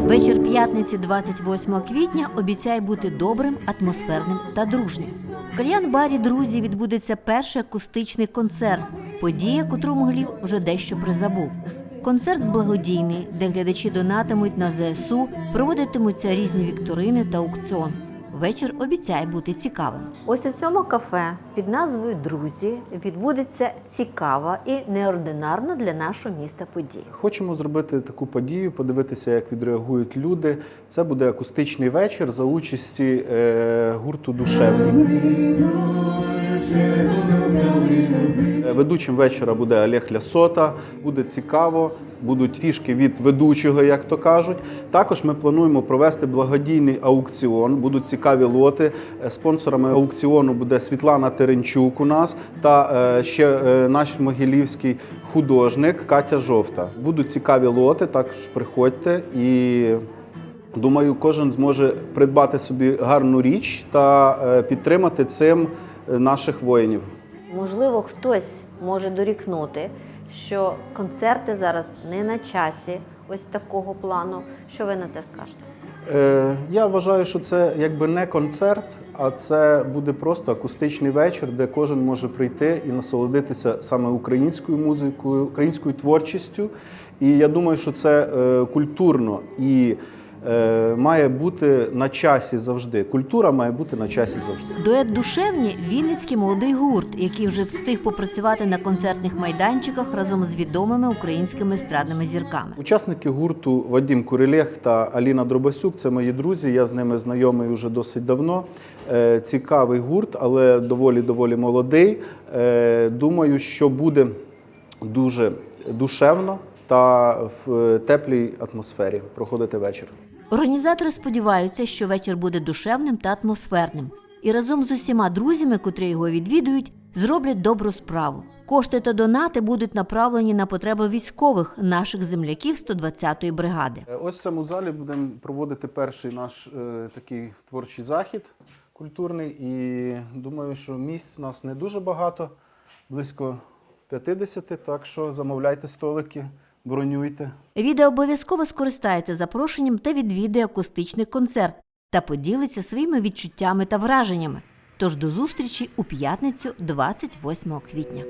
Вечір п'ятниці, 28 квітня, обіцяє бути добрим, атмосферним та дружнім. В кальян-барі друзі відбудеться перший акустичний концерт, подія, котру Моглів вже дещо призабув. Концерт благодійний, де глядачі донатимуть на ЗСУ, проводитимуться різні вікторини та аукціон. Вечір обіцяє бути цікавим. Ось у цьому кафе під назвою Друзі відбудеться цікава і неординарна для нашого міста подія. Хочемо зробити таку подію, подивитися, як відреагують люди. Це буде акустичний вечір за участі е, гурту Душевні. Е, Ведучим вечора буде Олег Лясота. Буде цікаво, будуть фішки від ведучого, як то кажуть. Також ми плануємо провести благодійний аукціон. Будуть цікаві лоти. Е, Спонсорами аукціону буде Світлана Теренчук у нас та е, ще е, наш могилівський художник Катя Жовта. Будуть цікаві лоти, також приходьте і. Думаю, кожен зможе придбати собі гарну річ та підтримати цим наших воїнів. Можливо, хтось може дорікнути, що концерти зараз не на часі, ось такого плану. Що ви на це скажете? Е, Я вважаю, що це якби не концерт, а це буде просто акустичний вечір, де кожен може прийти і насолодитися саме українською музикою, українською творчістю. І я думаю, що це е, культурно і має бути на часі завжди. Культура має бути на часі завжди. Дует душевні Вінницький молодий гурт, який вже встиг попрацювати на концертних майданчиках разом з відомими українськими естрадними зірками. Учасники гурту Вадим Курилєх та Аліна Дробасюк це мої друзі. Я з ними знайомий вже досить давно. Е, Цікавий гурт, але доволі доволі молодий. Е, Думаю, що буде дуже душевно та в теплій атмосфері проходити вечір. Організатори сподіваються, що вечір буде душевним та атмосферним, і разом з усіма друзями, котрі його відвідують, зроблять добру справу. Кошти та донати будуть направлені на потреби військових наших земляків 120-ї бригади. Е, Ось в цьому залі будемо проводити перший наш е, такий творчий захід культурний. І думаю, що місць у нас не дуже багато, близько 50, так що замовляйте столики, бронюйте. Відео обов'язково скористається запрошенням та відвідає акустичний концерт та поділиться своїми відчуттями та враженнями. Тож до зустрічі у п'ятницю, 28 квітня.